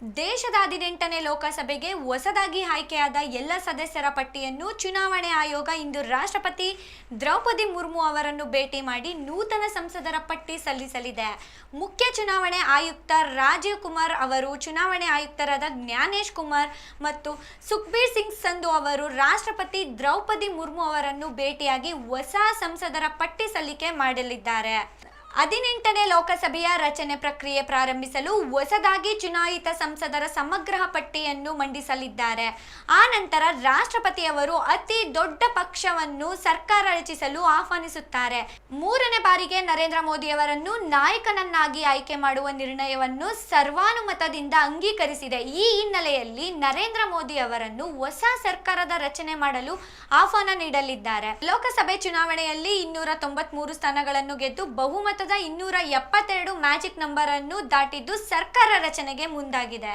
ದೇಶದ ಹದಿನೆಂಟನೇ ಲೋಕಸಭೆಗೆ ಹೊಸದಾಗಿ ಆಯ್ಕೆಯಾದ ಎಲ್ಲ ಸದಸ್ಯರ ಪಟ್ಟಿಯನ್ನು ಚುನಾವಣೆ ಆಯೋಗ ಇಂದು ರಾಷ್ಟ್ರಪತಿ ದ್ರೌಪದಿ ಮುರ್ಮು ಅವರನ್ನು ಭೇಟಿ ಮಾಡಿ ನೂತನ ಸಂಸದರ ಪಟ್ಟಿ ಸಲ್ಲಿಸಲಿದೆ. ಮುಖ್ಯ ಚುನಾವಣೆ ಆಯುಕ್ತ ರಾಜೀವ್ ಕುಮಾರ್ ಅವರು, ಚುನಾವಣೆ ಆಯುಕ್ತರಾದ ಜ್ಞಾನೇಶ್ ಕುಮಾರ್ ಮತ್ತು ಸುಖಬೀರ್ ಸಿಂಗ್ ಸಂಧು ಅವರು ರಾಷ್ಟ್ರಪತಿ ದ್ರೌಪದಿ ಮುರ್ಮು ಅವರನ್ನು ಭೇಟಿಯಾಗಿ ಹೊಸ ಸಂಸದರ ಪಟ್ಟಿ ಸಲ್ಲಿಕೆ ಮಾಡಲಿದ್ದಾರೆ. ಹದಿನೆಂಟನೇ ಲೋಕಸಭೆಯ ರಚನೆ ಪ್ರಕ್ರಿಯೆ ಪ್ರಾರಂಭಿಸಲು ಹೊಸದಾಗಿ ಚುನಾಯಿತ ಸಂಸದರ ಸಮಗ್ರ ಪಟ್ಟಿಯನ್ನು ಮಂಡಿಸಲಿದ್ದಾರೆ. ಆ ನಂತರ ರಾಷ್ಟ್ರಪತಿಯವರು ಅತಿ ದೊಡ್ಡ ಪಕ್ಷವನ್ನು ಸರ್ಕಾರ ರಚಿಸಲು ಆಹ್ವಾನಿಸುತ್ತಾರೆ. ಮೂರನೇ ಬಾರಿಗೆ ನರೇಂದ್ರ ಮೋದಿಯವರನ್ನು ನಾಯಕನನ್ನಾಗಿ ಆಯ್ಕೆ ಮಾಡುವ ನಿರ್ಣಯವನ್ನು ಸರ್ವಾನುಮತದಿಂದ ಅಂಗೀಕರಿಸಿದೆ. ಈ ಹಿನ್ನೆಲೆಯಲ್ಲಿ ನರೇಂದ್ರ ಮೋದಿ ಅವರನ್ನು ಹೊಸ ಸರ್ಕಾರದ ರಚನೆ ಮಾಡಲು ಆಹ್ವಾನ ನೀಡಲಿದ್ದಾರೆ. ಲೋಕಸಭೆ ಚುನಾವಣೆಯಲ್ಲಿ ಇನ್ನೂರ ತೊಂಬತ್ಮೂರು ಸ್ಥಾನಗಳನ್ನು ಗೆದ್ದು ಬಹುಮತದ ಇನ್ನೂರ ಎಪ್ಪತ್ತೆರಡು ಮ್ಯಾಜಿಕ್ ನಂಬರ್ ಅನ್ನು ದಾಟಿದ್ದು ಸರ್ಕಾರ ರಚನೆಗೆ ಮುಂದಾಗಿದೆ.